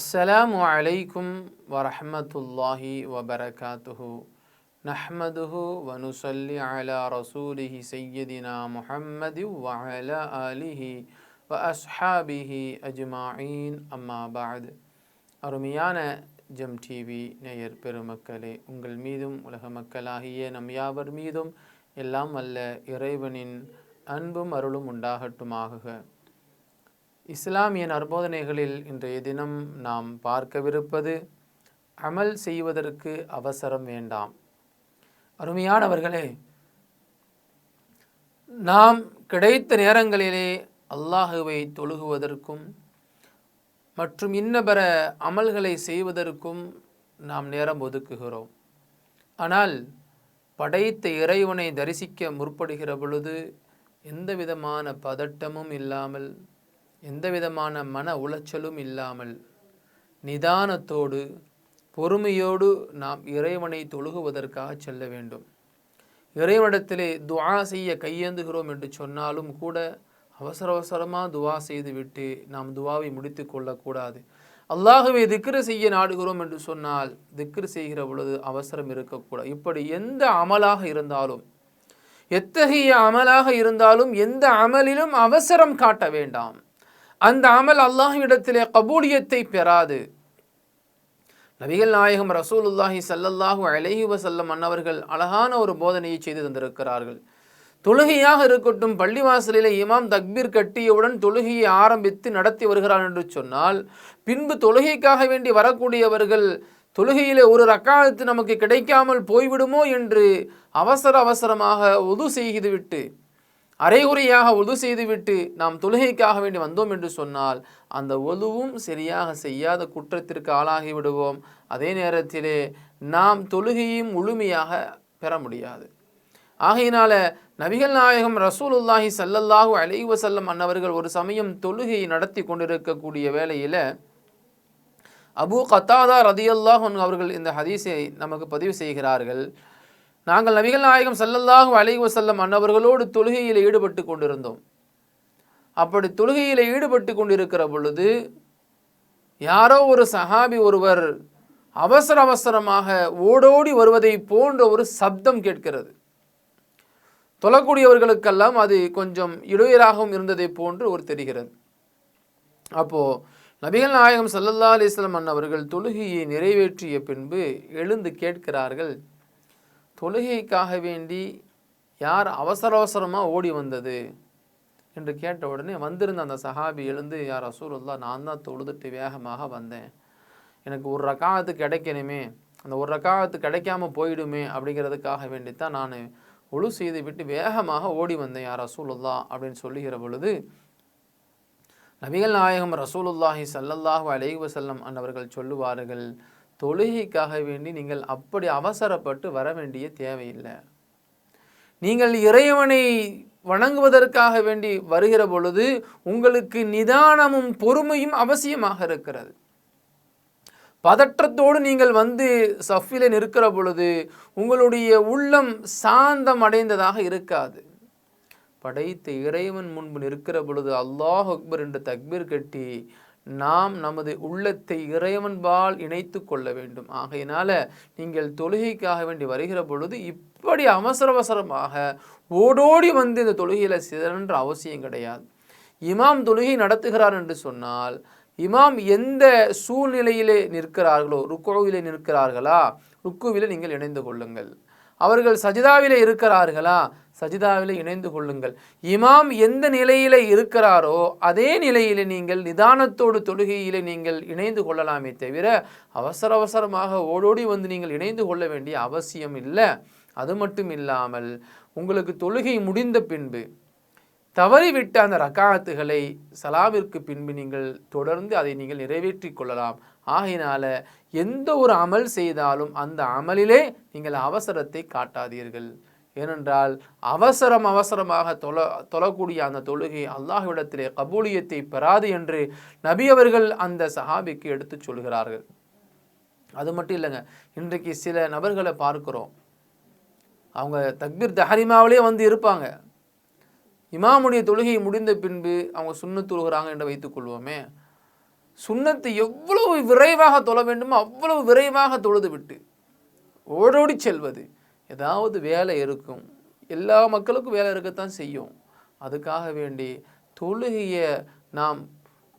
السلام عليكم ورحمة الله وبركاته نحمده ونصلي على رسوله سيدنا محمد وعلى آله وأصحابه أجمعين أما بعد அருமையான GeM TV நேயர் பெருமக்களே உங்கள் மீதும் உலக மக்களாகிய நம் யாவர் மீதும் எல்லாம் அல்ல இறைவனின் அன்பும் அருளும் உண்டாகட்டுமாகுக இஸ்லாமிய நற்போதனைகளில் இன்றைய தினம் நாம் பார்க்கவிருப்பது அமல் செய்வதற்கு அவசரம் வேண்டாம். அருமையானவர்களே நாம் கிடைத்த நேரங்களிலே அல்லாஹுவை தொழுகுவதற்கும் மற்றும் இன்னபர அமல்களை செய்வதற்கும் நாம் நேரம் ஒதுக்குகிறோம். ஆனால் படைத்த இறைவனை தரிசிக்க முற்படுகிற பொழுது எந்த விதமான பதட்டமும் இல்லாமல் எந்த விதமான மன உளைச்சலும் இல்லாமல் நிதானத்தோடு பொறுமையோடு நாம் இறைவனை தொழுகுவதற்காக செல்ல வேண்டும். இறைவனிடத்திலே துவா செய்ய கையேந்துகிறோம் என்று சொன்னாலும் கூட அவசர அவசரமாக துவா செய்துவிட்டு நாம் துவாவை முடித்து கொள்ளக்கூடாது. அல்லாகவே திக்ரு செய்ய நாடுகிறோம் என்று சொன்னால் திக்ரு செய்கிற பொழுது அவசரம் இருக்கக்கூடாது. இப்படி எந்த அமலாக இருந்தாலும் எத்தகைய அமலாக இருந்தாலும் எந்த அமலிலும் அவசரம் காட்ட வேண்டாம். அந்த அமல் அல்லாஹ்விடத்திலே கபூலியத்தை பெறாது. நபிகள் நாயகம் ரசூலுல்லாஹி சல்லல்லாஹு அலஹி வசல்லம் அன்னவர்கள் அழகான ஒரு போதனையை செய்து தந்திருக்கிறார்கள். தொழுகையாக இருக்கட்டும் பள்ளிவாசலிலே இமாம் தக்பீர் கட்டியவுடன் தொழுகையை ஆரம்பித்து நடத்தி வருகிறார் என்று சொன்னால் பின்பு தொழுகைக்காக வேண்டி வரக்கூடியவர்கள் தொழுகையிலே ஒரு ரக்காலத்து நமக்கு கிடைக்காமல் போய்விடுமோ என்று அவசர அவசரமாக உது செய்துவிட்டு அரைகுறையாக ஒது செய்துவிட்டு நாம் தொழுகைக்காக வேண்டி வந்தோம் என்று சொன்னால் அந்த ஒதுவும் சரியாக செய்யாத குற்றத்திற்கு ஆளாகி விடுவோம். அதே நேரத்திலே நாம் தொழுகையும் முழுமையாக பெற முடியாது. ஆகையினால நபிகள் நாயகம் ரசூலுல்லாஹி சல்லல்லாஹு அலைவசல்லம் அன்னவர்கள் ஒரு சமயம் தொழுகையை நடத்தி கொண்டிருக்கக்கூடிய வேளையில் அபு கத்தாதா ரதியல்லாஹ் அவர்கள் இந்த ஹதீஸை நமக்கு பதிவு செய்கிறார்கள். நாங்கள் நபிகள் நாயகம் சல்லல்லாஹு அலைஹி வஸல்லம் அன்னவர்களோடு தொழுகையில் ஈடுபட்டு கொண்டிருந்தோம். அப்படி தொழுகையில் ஈடுபட்டு கொண்டிருக்கிற பொழுது யாரோ ஒரு சஹாபி ஒருவர் அவசர அவசரமாக ஓடோடி வருவதை போன்ற ஒரு சப்தம் கேட்கிறது. தொழக்கூடியவர்களுக்கெல்லாம் அது கொஞ்சம் இடையராகவும் இருந்ததை போன்று ஒரு தெரிகிறது. அப்போது நபிகள் நாயகம் சல்லல்லா அலிஸ்லாம் அண்ணவர்கள் தொழுகையை நிறைவேற்றிய பின்பு எழுந்து கேட்கிறார்கள் தொழுகைக்காக வேண்டி யார் அவசர அவசரமாக ஓடி வந்தது என்று கேட்ட உடனே வந்திருந்த அந்த சஹாபி எழுந்து யார் ரசூலுல்லா நான் தான் தொழுதுட்டு வேகமாக வந்தேன். எனக்கு ஒரு ரக்காத்து கிடைக்கணுமே. அந்த ஒரு ரக்காத்து கிடைக்காம போயிடுமே அப்படிங்கிறதுக்காக வேண்டித்தான் நான் ஒழு செய்து விட்டு வேகமாக ஓடி வந்தேன் யார் ரசூலுல்லா அப்படின்னு சொல்லுகிற பொழுது நபிகள் நாயகம் ரசூலுல்லாஹி சல்லல்லாஹு அலைஹி வசல்லம் அன்னவர்கள் சொல்லுவார்கள் தொழுகைக்காக வேண்டி நீங்கள் அப்படி அவசரப்பட்டு வர வேண்டிய தேவையில்லை. நீங்கள் இறைவனை வணங்குவதற்காக வேண்டி வருகிற பொழுது உங்களுக்கு நிதானமும் பொறுமையும் அவசியமாக இருக்கிறது. பதற்றத்தோடு நீங்கள் வந்து சஃபில நிற்கிற பொழுது உங்களுடைய உள்ளம் சாந்தம் அடைந்ததாக இருக்காது. படைத்த இறைவன் முன்பு நிற்கிற பொழுது அல்லாஹ் அக்பர் என்று தக்பீர் கட்டி நாம் நமது உள்ளத்தை இறைவன்பால் இணைத்து கொள்ள வேண்டும். ஆகையினால நீங்கள் தொழுகைக்காக வேண்டி வருகிற பொழுது இப்படி அவசர அவசரமாக ஓடோடி வந்து இந்த தொழுகையில் சிதறன்ற அவசியம் கிடையாது. இமாம் தொழுகை நடத்துகிறார் என்று சொன்னால் இமாம் எந்த சூழ்நிலையிலே நிற்கிறார்களோ ருக்கோவிலே நிற்கிறார்களா ருக்குவிலே நீங்கள் இணைந்து கொள்ளுங்கள். அவர்கள் சஜிதாவிலே இருக்கிறார்களா சஜிதாவில் இணைந்து கொள்ளுங்கள். இமாம் எந்த நிலையில் இருக்கிறாரோ அதே நிலையில் நீங்கள் நிதானத்தோடு தொழுகையில் நீங்கள் இணைந்து கொள்ளலாமே தவிர அவசர அவசரமாக ஓடோடி வந்து நீங்கள் இணைந்து கொள்ள வேண்டிய அவசியம் இல்லை. அது மட்டும் இல்லாமல் உங்களுக்கு தொழுகை முடிந்த பின்பு தவறிவிட்ட அந்த ரக்காத்துகளை சலாவிற்கு பின்பு நீங்கள் தொடர்ந்து அதை நீங்கள் நிறைவேற்றி கொள்ளலாம். ஆகையினால எந்த ஒரு அமல் செய்தாலும் அந்த அமலிலே நீங்கள் அவசரத்தை காட்டாதீர்கள். ஏனென்றால் அவசரம் அவசரமாக தொல தொழக்கூடிய அந்த தொழுகை அல்லாஹ்விடத்திலே கபூலியத்தை பெறாது என்று நபி அவர்கள் அந்த சஹாபிக்கு எடுத்து சொல்கிறார்கள். அது மட்டும் இல்லைங்க இன்றைக்கு சில நபர்களை பார்க்குறோம். அவங்க தக்பீர் தஹரிமாவிலே வந்து இருப்பாங்க. இமாமுடைய தொழுகை முடிந்த பின்பு அவங்க சுண்ணு தொழுகிறாங்க என்று வைத்துக்கொள்வோமே சுண்ணத்தை எவ்வளவு விரைவாக தொழ வேண்டுமோ அவ்வளவு விரைவாக தொழுது விட்டு ஓடோடி செல்வது. ஏதாவது வேலை இருக்கும். எல்லா மக்களுக்கும் வேலை இருக்கத்தான் செய்யும். அதுக்காக வேண்டி தொழுகையை நாம்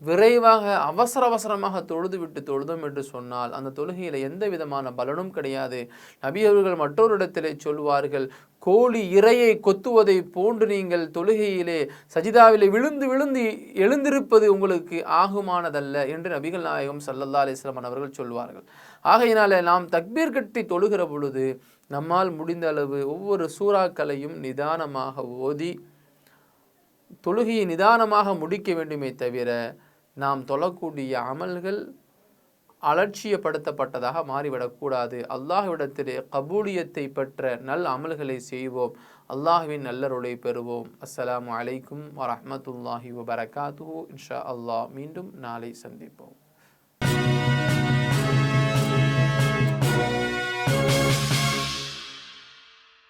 விரைவாக அவசர அவசரமாக தொழுது விட்டு தொழுதும் என்று சொன்னால் அந்த தொழுகையில் எந்த விதமான பலனும் கிடையாது. நபியவர்கள் மற்றொரு இடத்திலே சொல்வார்கள் கோழி இரையை கொத்துவதை போன்று நீங்கள் தொழுகையிலே சஜிதாவிலே விழுந்து விழுந்து எழுந்திருப்பது உங்களுக்கு ஆகுமானதல்ல என்று நபிகள் நாயகம் சல்லல்லா அலிஸ்லாமன் அவர்கள் சொல்வார்கள். ஆகையினாலே நாம் தக்பீர் கட்டி தொழுகிற பொழுது நம்மால் முடிந்த அளவு ஒவ்வொரு சூறாக்களையும் நிதானமாக ஓதி தொழுகையை நிதானமாக முடிக்க வேண்டுமே தவிர நாம் தொழக்கூடிய அமல்கள் அலட்சியப்படுத்தப்பட்டதாக மாறிவிடக்கூடாது அல்லாஹ்விடத்திலே கபூலியத்தை பெற்ற நல் அமல்களை செய்வோம். அல்லாஹ்வின் நல்லருளை பெறுவோம். அஸ்ஸலாமு அலைக்கும் வரமத்துல்லாஹி வபரகாத்து இன்ஷா அல்லாஹ் மீண்டும் நாளை சந்திப்போம்.